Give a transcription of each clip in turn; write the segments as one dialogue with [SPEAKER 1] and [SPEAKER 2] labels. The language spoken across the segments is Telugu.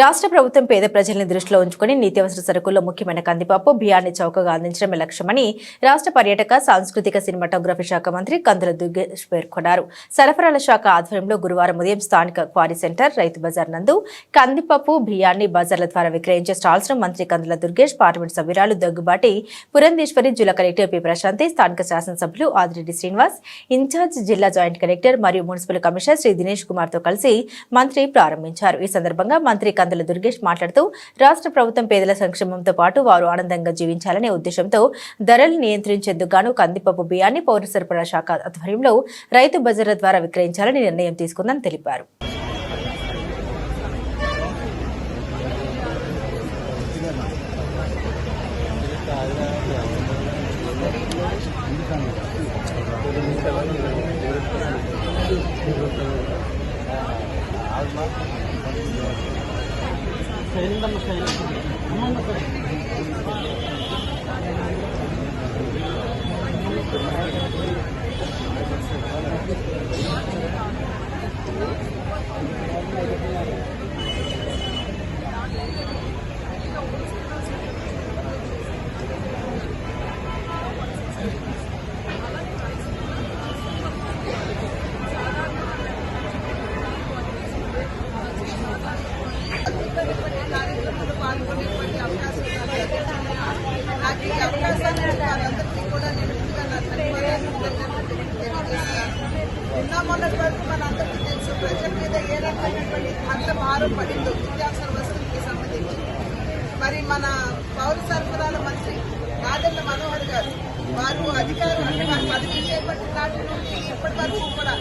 [SPEAKER 1] రాష్ట్ర ప్రభుత్వం పేద ప్రజల్ని దృష్టిలో ఉంచుకుని నిత్యావసర సరుకుల్లో ముఖ్యమైన కందిపప్పు బియ్యాన్ని చౌకగా అందించడమే లక్ష్యమని రాష్ట్ర పర్యాటక సాంస్కృతిక సినిమాటోగ్రఫీ శాఖ మంత్రి కందుల దుర్గేష్ పేర్కొన్నారు. సరఫరాల శాఖ ఆధ్వర్యంలో గురువారం ఉదయం స్థానిక క్వారీ సెంటర్ రైతు బజార్ నందు కందిపప్పు బియ్యాన్ని బజార్ల ద్వారా విక్రయించే స్టాల్స్ను మంత్రి కందుల దుర్గేష్ పార్లమెంట్ సభ్యురాలు దగ్గుబాటి పురంధేశ్వరి జిల్లా కలెక్టర్ పి ప్రశాంతి స్థానిక శాసనసభ్యులు ఆదిరెడ్డి శ్రీనివాస్ ఇన్ఛార్జ్ జిల్లా జాయింట్ కలెక్టర్ మరియు మున్సిపల్ కమిషనర్ శ్రీ దినేష్ కుమార్తో కలిసి మంత్రి ప్రారంభించారు. ఈ సందర్భంగా మంత్రి కందుల దుర్గేష్ మాట్లాడుతూ రాష్ట్ర ప్రభుత్వం పేదల సంక్షేమంతో పాటు వారు ఆనందంగా జీవించాలనే ఉద్దేశంతో ధరలు నియంత్రించేందుకు గాను కందిపప్పు బియ్యాన్ని పౌర సరఫరా శాఖ ఆధ్వర్యంలో రైతు బజార్ల ద్వారా విక్రయించాలని నిర్ణయం తీసుకుందని తెలిపారు
[SPEAKER 2] కార్యక్రమంలో మరి మన పౌర సరఫరాల మంత్రి నాదెళ్ళ మనోహర్ గారు వారు అధికారులు అంటే వారు పదవి చేపట్టిన నాటి నుండి ఇప్పటి వరకు కూడా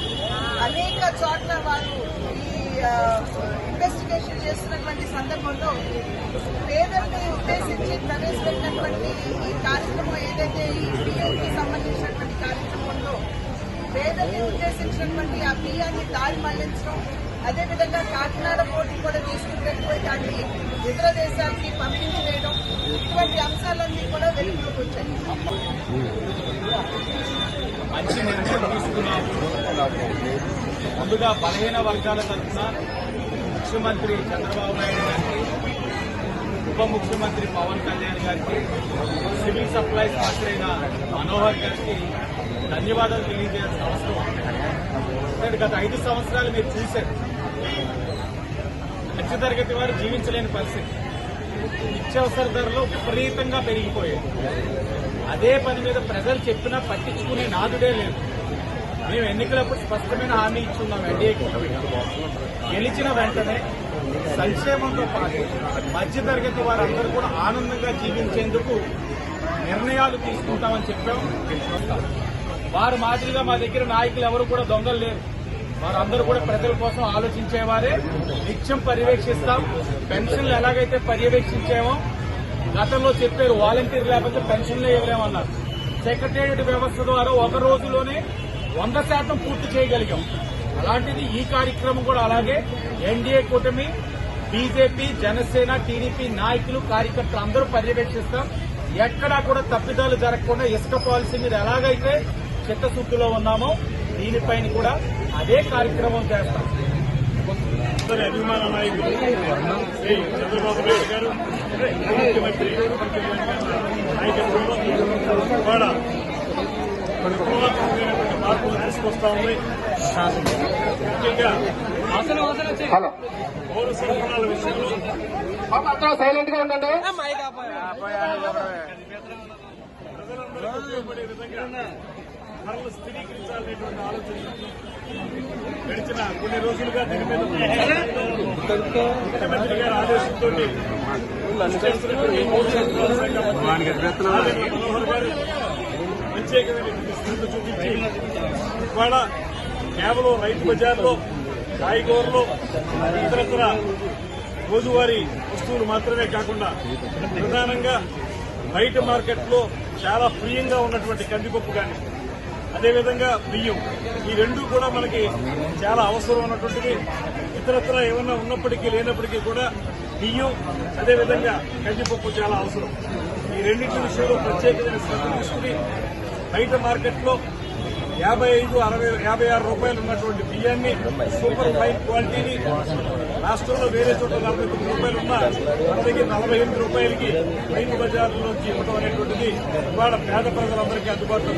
[SPEAKER 2] అనేక చోట్ల వారు ఈ ఇన్వెస్టిగేషన్ చేస్తున్నటువంటి సందర్భంలో పేదల్ని ఉద్దేశించి ప్రవేశపెట్టినటువంటి ఈ కార్యక్రమం ఏదైతే ఈ బియ్యంకి సంబంధించినటువంటి కార్యక్రమంలో పేదల్ని ఉద్దేశించినటువంటి ఆ బియ్యాన్ని దారి మళ్ళించడం అదేవిధంగా కాకినాడ పోటీ కూడా తీసుకుంటే ఇతర దేశాలకి పంపించి ఇటువంటి అంశాలన్నీ కూడా వెలుగులోకి వచ్చాయి.
[SPEAKER 3] మంచి నిర్ణయం తీసుకున్నాము ముందుగా బలహీన వర్గాల తరఫున ముఖ్యమంత్రి చంద్రబాబు నాయుడు గారికి ఉప ముఖ్యమంత్రి పవన్ కళ్యాణ్ గారికి సివిల్ సప్లైస్ మంత్రి అయిన మనోహర్ గారికి ధన్యవాదాలు తెలియజేయాల్సిన అవసరం గత ఐదు సంవత్సరాలు మీరు చూశారు. మధ్యతరగతి వారు జీవించలేని పరిస్థితి. నిత్యావసర ధరలు విపరీతంగా పెరిగిపోయాయి. అదే పని మీద ప్రజలు చెప్పినా పట్టించుకునే నాదుడే లేదు. మేము ఎన్నికలప్పుడు స్పష్టమైన హామీ ఇచ్చున్నాం ఎన్డీఏ కూటమి గెలిచిన వెంటనే సంక్షేమంతో పాటు మధ్యతరగతి వారందరూ కూడా ఆనందంగా జీవించేందుకు నిర్ణయాలు తీసుకుంటామని చెప్పాం. వారు మాదిరిగా మా దగ్గర నాయకులు ఎవరు కూడా దొంగలు లేరు. వారందరూ కూడా ప్రజల కోసం ఆలోచించేవారే. నిత్యం పర్యవేక్షిస్తాం. పెన్షన్లు ఎలాగైతే పర్యవేక్షించామో గతంలో చెప్పారు వాలంటీర్ లేకపోతే పెన్షన్లే ఇవ్వలేమన్నారు సెక్రటేరియట్ వ్యవస్థ ద్వారా ఒక రోజులోనే వంద శాతం పూర్తి చేయగలిగాం. అలాంటిది ఈ కార్యక్రమం కూడా అలాగే ఎన్డీఏ కూటమి బీజేపీ జనసేన టీడీపీ నాయకులు కార్యకర్తలు అందరూ పర్యవేక్షిస్తాం. ఎక్కడా కూడా తప్పిదాలు జరగకుండా ఇసుక పాలసీ మీద ఎలాగైతే చిత్తశుద్దిలో ఉన్నామో దీనిపైన కూడా అదే కార్యక్రమం చేస్తాం.
[SPEAKER 4] అందరి అభిమాన నాయకులు శ్రీ చంద్రబాబు నాయుడు గారు ముఖ్యమంత్రి నాయకత్వంలో ఇవాళ విప్లవాత్మకమైనటువంటి మార్పులు తీసుకొస్తా ఉంది ముఖ్యంగా పౌర సరఫరాల విషయంలో
[SPEAKER 5] సైలెంట్గా ఉండండి.
[SPEAKER 4] ప్రజలందరికీ ఉపయోగపడే విధంగా ధరలు స్థిరీకరించాలనేటువంటి ఆలోచన గడిచిన కొన్ని రోజులుగా దీని మీద ముఖ్యమంత్రి గారి ఆదేశంతో మనోహర్ గారు ప్రత్యేకమైనటువంటి చూపించి ఇవాళ కేవలం రైతు బజార్లో కాయగూరలు ఇతరత్ర రోజువారీ వస్తువులు మాత్రమే కాకుండా ప్రధానంగా బయట మార్కెట్లో చాలా ప్రియంగా ఉన్నటువంటి కందిపప్పు కానీ అదేవిధంగా బియ్యం. ఈ రెండు కూడా మనకి చాలా అవసరం ఉన్నటువంటివి ఇతరత్ర ఏమన్నా ఉన్నప్పటికీ లేనప్పటికీ కూడా బియ్యం అదేవిధంగా కందిపప్పు చాలా అవసరం. ఈ రెండింటి విషయంలో ప్రత్యేకమైన శ్రద్ధ తీసుకుని బయట మార్కెట్లో యాభై ఐదు అరవై యాభై ఆరు రూపాయలు ఉన్నటువంటి బియ్యాన్ని సూపర్ ఫైన్ క్వాలిటీని రాష్ట్రంలో వేరే చోట్ల నలభై తొమ్మిది రూపాయలు ఉన్నా మన దగ్గర నలభై ఎనిమిది రూపాయలకి రైతు బజార్లోంచి ఇవ్వడం అనేటువంటిది ఇవాళ పేద ప్రజలందరికీ అందుబాటులో